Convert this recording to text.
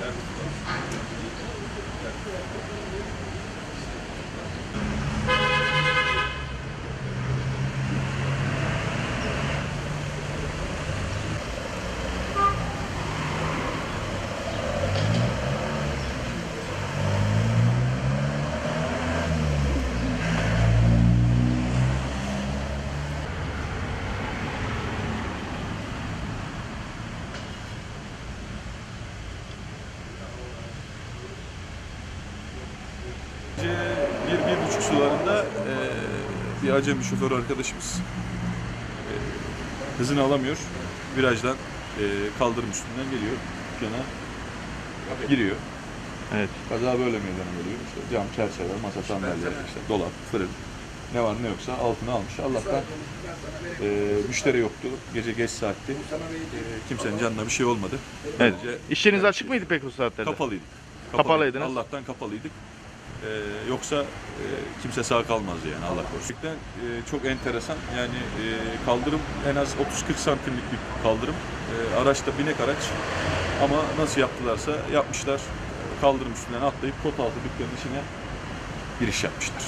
Thank you. Sularında e, bir acemi şoför arkadaşımız e, hızını alamıyor. Virajdan e, kaldırım üstünden geliyor. Dükkana giriyor. Evet. Kaza böyle meydana geliyor. İşte cam, çerçeve, masa, sandalye, işte dolap, fırın. Ne var ne yoksa altına almış. Allah'tan e, müşteri yoktu. Gece geç saatti. E, kimsenin canına bir şey olmadı. Evet. Böylece İş yeriniz açık mıydı peki o saatlerde? Kapalıydık. Kapalıydınız. Allah'tan kapalıydık. Ee, yoksa e, kimse sağ kalmazdı yani Allah korusun. E, çok enteresan yani e, kaldırım en az 30-40 santimlik bir kaldırım. E, araçta binek araç ama nasıl yaptılarsa yapmışlar. Kaldırım üstünden atlayıp kot altı dükkanın içine giriş yapmışlar.